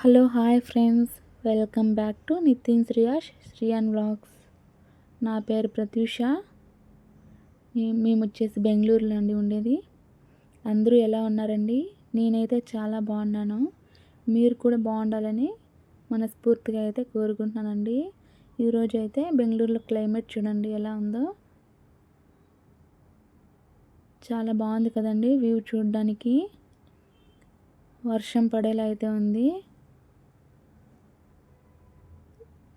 Hello hi friends. Welcome back to Nitin Shriyash Shreeyan vlogs. నా పేరు ప్రత్యూష. మేము వచ్చేసి బెంగళూరులో అండి ఉండేది. అందరూ ఎలా ఉన్నారండి? నేనైతే చాలా బాగున్నాను. మీరు కూడా బాగుండాలని మనస్ఫూర్తిగా అయితే కోరుకుంటున్నానండి. ఈరోజు అయితే బెంగళూరులో క్లైమేట్ చూడండి ఎలా ఉందో. చాలా బాగుంది కదండి వ్యూ చూడడానికి. వర్షం పడేలా అయితే ఉంది.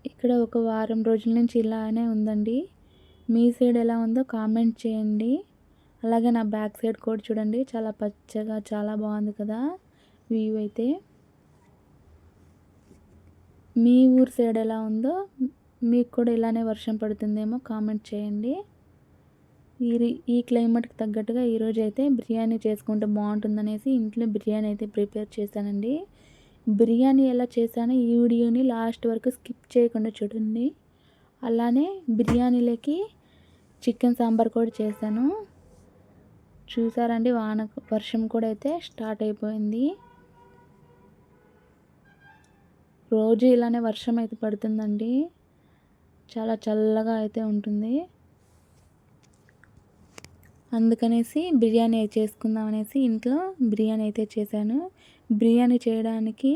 ఇక్కడ ఒక వారం రోజుల నుంచి ఇలానే ఉందండి. మీ సైడ్ ఎలా ఉందో కామెంట్ చేయండి. అలాగే నా బ్యాక్ సైడ్ కూడా చూడండి. చాలా పచ్చగా చాలా బాగుంది కదా వ్యూ అయితే. మీ ఊరు సైడ్ ఎలా ఉందో మీకు కూడా ఇలానే వర్షం పడుతుందేమో కామెంట్ చేయండి. ఈ ఈ క్లైమేట్కి తగ్గట్టుగా ఈరోజు అయితే బిర్యానీ చేసుకుంటే బాగుంటుందనేసి ఇంట్లో బిర్యానీ అయితే ప్రిపేర్ చేశానండి. బిర్యానీ ఎలా చేశానో ఈ వీడియోని లాస్ట్ వరకు స్కిప్ చేయకుండా చూడండి. అలానే బిర్యానీలోకి చికెన్ సాంబార్ కూడా చేశాను. చూసారండి వాన వర్షం కూడా అయితే స్టార్ట్ అయిపోయింది. రోజు ఇలానే వర్షం అయితే పడుతుందండి. చాలా చల్లగా అయితే ఉంటుంది. అందుకనేసి బిర్యానీ చేసుకుందాం అనేసి ఇంట్లో బిర్యానీ అయితే చేశాను. బిర్యానీ చేయడానికి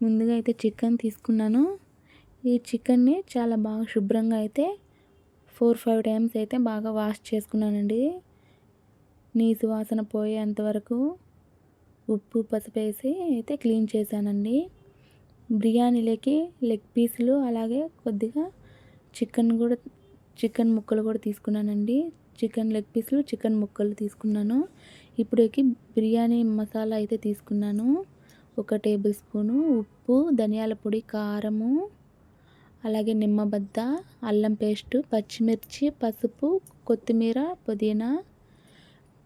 ముందుగా అయితే చికెన్ తీసుకున్నాను. ఈ చికెన్ని చాలా బాగా శుభ్రంగా అయితే ఫోర్ ఫైవ్ టైమ్స్ అయితే బాగా వాష్ చేసుకున్నానండి. నీసు వాసన పోయేంతవరకు ఉప్పు పసుపు వేసి అయితే క్లీన్ చేశానండి. బిర్యానీలోకి లెగ్ పీసులు అలాగే కొద్దిగా చికెన్ కూడా చికెన్ ముక్కలు కూడా తీసుకున్నానండి. చికెన్ లెగ్ పీసులు చికెన్ ముక్కలు తీసుకున్నాను. ఇప్పుడేకి బిర్యానీ మసాలా అయితే తీసుకున్నాను. ఒక టేబుల్ స్పూను ఉప్పు ధనియాల పొడి కారము అలాగే నిమ్మబద్ద అల్లం పేస్టు పచ్చిమిర్చి పసుపు కొత్తిమీర పుదీనా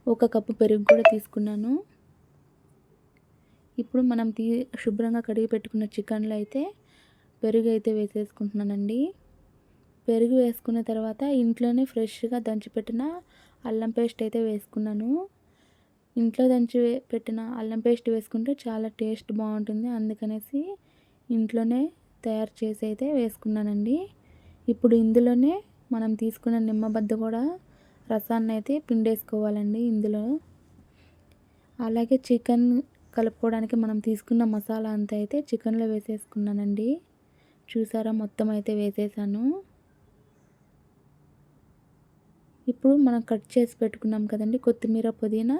ఒక కప్పు పెరుగు కూడా తీసుకున్నాను. ఇప్పుడు మనం తీ శుభ్రంగా కడిగి పెట్టుకున్న చికెన్లో అయితే పెరుగు అయితే వేసేసుకుంటున్నానండి. పెరుగు వేసుకున్న తర్వాత ఇంట్లోనే ఫ్రెష్గా దంచిపెట్టిన అల్లం పేస్ట్ అయితే వేసుకున్నాను. ఇంట్లో దంచి పెట్టిన అల్లం పేస్ట్ వేసుకుంటే చాలా టేస్ట్ బాగుంటుంది అందుకనేసి ఇంట్లోనే తయారు చేసి అయితే వేసుకున్నానండి. ఇప్పుడు ఇందులోనే మనం తీసుకున్న నిమ్మబద్ద కూడా రసాన్ని అయితే పిండేసుకోవాలండి ఇందులో. అలాగే చికెన్ కలుపుకోవడానికి మనం తీసుకున్న మసాలా అంతా అయితే చికెన్లో వేసేసుకున్నానండి. చూసారా? మొత్తం అయితే వేసేసాను. ఇప్పుడు మనం కట్ చేసి పెట్టుకున్నాం కదండి కొత్తిమీర పుదీనా.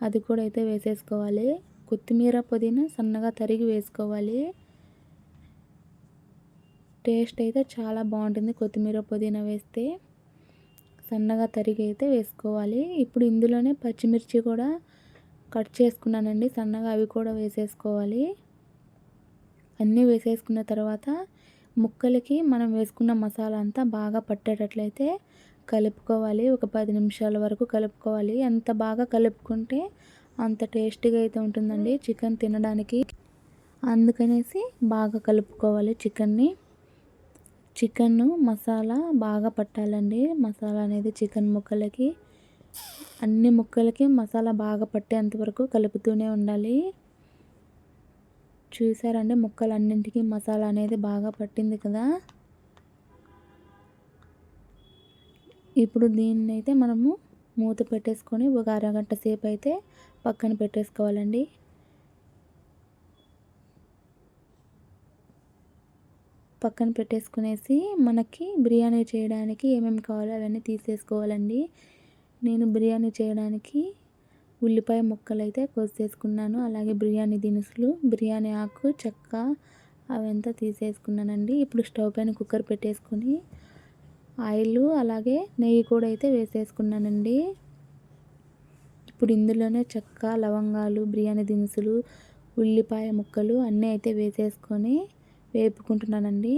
అది కూడా అయితే వేసేసుకోవాలి. కొత్తిమీర పుదీనా సన్నగా తరిగి వేసుకోవాలి. టేస్ట్ అయితే చాలా బాగుంటుంది కొత్తిమీర పుదీనా వేస్తే. సన్నగా తరిగి అయితే వేసుకోవాలి. ఇప్పుడు ఇందులోనే పచ్చిమిర్చి కూడా కట్ చేసుకున్నానండి సన్నగా అవి కూడా వేసేసుకోవాలి. అన్నీ వేసేసుకున్న తర్వాత ముక్కలకి మనం వేసుకున్న మసాలా అంతా బాగా పట్టేటట్లయితే కలుపుకోవాలి. ఒక పది నిమిషాల వరకు కలుపుకోవాలి. ఎంత బాగా కలుపుకుంటే అంత టేస్టీగా అయితే ఉంటుందండి చికెన్ తినడానికి. అందుకనేసి బాగా కలుపుకోవాలి చికెన్ని. చికెన్ మసాలా బాగా పట్టాలండి. మసాలా అనేది చికెన్ ముక్కలకి అన్ని ముక్కలకి మసాలా బాగా పట్టేంత వరకు కలుపుతూనే ఉండాలి. చూసారండి ముక్కలన్నింటికి మసాలా అనేది బాగా పట్టింది కదా. ఇప్పుడు దీన్ని అయితే మనము మూత పెట్టేసుకొని ఒక అరగంట సేపు అయితే పక్కన పెట్టేసుకోవాలండి. పక్కన పెట్టేసుకునేసి మనకి బిర్యానీ చేయడానికి ఏమేమి కావాలో అవన్నీ తీసేసుకోవాలండి. నేను బిర్యానీ చేయడానికి ఉల్లిపాయ ముక్కలు అయితే కోసేసుకున్నాను. అలాగే బిర్యానీ దినుసులు బిర్యానీ ఆకు చెక్క అవంతా తీసేసుకున్నానండి. ఇప్పుడు స్టవ్ పైన కుక్కర్ పెట్టేసుకొని ఆయిల్ అలాగే నెయ్యి కూడా అయితే వేసేసుకున్నానండి. ఇప్పుడు ఇందులోనే చెక్క లవంగాలు బిర్యానీ దినుసులు ఉల్లిపాయ ముక్కలు అన్నీ అయితే వేసేసుకొని వేపుకుంటున్నానండి.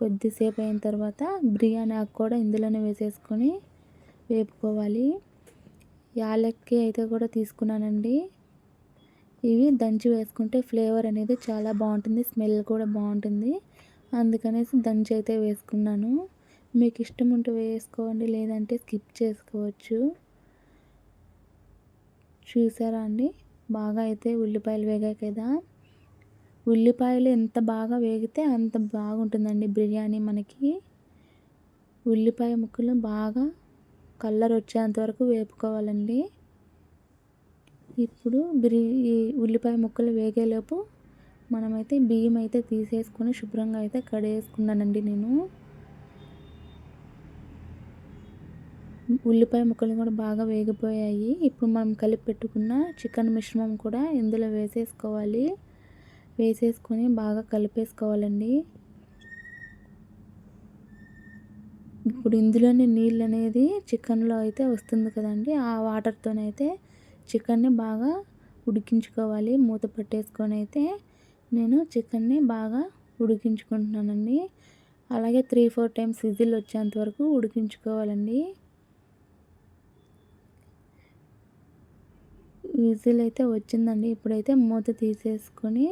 కొద్దిసేపు అయిన తర్వాత బిర్యానీ ఆకు కూడా ఇందులోనే వేసేసుకొని వేపుకోవాలి. యాలక్కి అయితే కూడా తీసుకున్నానండి. ఇవి దంచి వేసుకుంటే ఫ్లేవర్ అనేది చాలా బాగుంటుంది స్మెల్ కూడా బాగుంటుంది. అందుకనేసి దంచి అయితే వేసుకున్నాను. మీకు ఇష్టం ఉంటే వేసుకోండి లేదంటే స్కిప్ చేసుకోవచ్చు. చూసారా అండి? బాగా అయితే ఉల్లిపాయలు వేగాయి కదా ఉల్లిపాయలు ఎంత బాగా వేగితే అంత బాగుంటుందండి బిర్యానీ మనకి. ఉల్లిపాయ ముక్కలు బాగా కలర్ వచ్చేంత వరకు వేపుకోవాలండి. ఇప్పుడు బిరి ఈ ఉల్లిపాయ ముక్కలు వేగేలోపు మనమైతే బియ్యం అయితే తీసేసుకొని శుభ్రంగా అయితే కడిగేసుకున్నానండి నేను. ఉల్లిపాయ ముక్కలు కూడా బాగా వేగిపోయాయి. ఇప్పుడు మనం కలిపి పెట్టుకున్న చికెన్ మిశ్రమం కూడా ఇందులో వేసేసుకోవాలి. వేసేసుకొని బాగా కలిపేసుకోవాలండి. ఇప్పుడు ఇందులోని నీళ్ళు అనేది చికెన్లో అయితే వస్తుంది కదండి. ఆ వాటర్తోనైతే చికెన్ని బాగా ఉడికించుకోవాలి. మూత పట్టేసుకొని అయితే నేను చికెన్ని బాగా ఉడికించుకుంటున్నానండి. అలాగే త్రీ ఫోర్ టైమ్స్ విజిల్ వచ్చేంత వరకు ఉడికించుకోవాలండి. విజిల్ అయితే వచ్చిందండి. ఇప్పుడైతే మూత తీసేసుకొని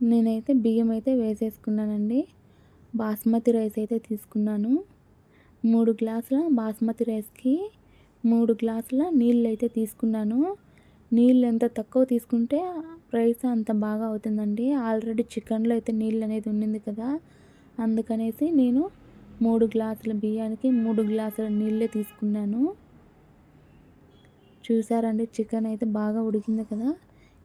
నేనైతే బియ్యం అయితే వేసేసుకున్నానండి. బాస్మతి రైస్ అయితే తీసుకున్నాను. మూడు గ్లాసుల బాస్మతి రైస్కి మూడు గ్లాసుల నీళ్ళు అయితే తీసుకున్నాను. నీళ్ళు ఎంత తక్కువ తీసుకుంటే రైస్ అంత బాగా అవుతుందండి. ఆల్రెడీ చికెన్లో అయితే నీళ్ళు అనేది ఉండింది కదా. అందుకనేసి నేను మూడు గ్లాసుల బియ్యానికి మూడు గ్లాసుల నీళ్ళే తీసుకున్నాను. చూసారండి చికెన్ అయితే బాగా ఉడికింది కదా.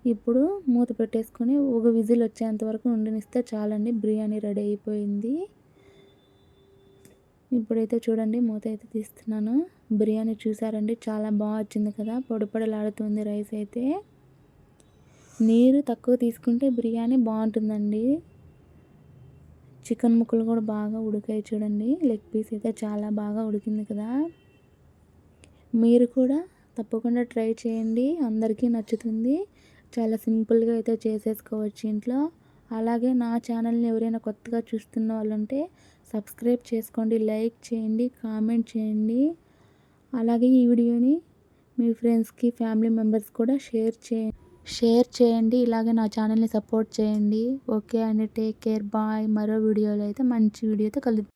ఇప్పుడు మూత పెట్టేసుకొని ఒక విజిల్ వచ్చేంత వరకు ఉండనిస్తే చాలండి బిర్యానీ రెడీ అయిపోయింది. ఇప్పుడైతే చూడండి మూత అయితే తీస్తున్నాను. బిర్యానీ చూసారండి చాలా బాగా వచ్చింది కదా పొడిపడలాడుతుంది రైస్ అయితే. నీరు తక్కువ తీసుకుంటే బిర్యానీ బాగుంటుందండి. చికెన్ ముక్కలు కూడా బాగా ఉడికాయి చూడండి లెగ్ పీస్ అయితే చాలా బాగా ఉడికింది కదా. మీరు కూడా తప్పకుండా ట్రై చేయండి. అందరికీ నచ్చుతుంది. చాలా సింపుల్గా అయితే చేసేసుకోవచ్చు ఇంట్లో. అలాగే నా ఛానల్ని ఎవరైనా కొత్తగా చూస్తున్న వాళ్ళు ఉంటే సబ్స్క్రైబ్ చేసుకోండి లైక్ చేయండి కామెంట్ చేయండి. అలాగే ఈ వీడియోని మీ ఫ్రెండ్స్కి ఫ్యామిలీ మెంబర్స్ కూడా షేర్ చేయండి షేర్ చేయండి. ఇలాగే నా ఛానల్ని సపోర్ట్ చేయండి. ఓకే అండి. Take care. బాయ్. మరో వీడియోలో అయితే మంచి వీడియోతో కలుద్దాం.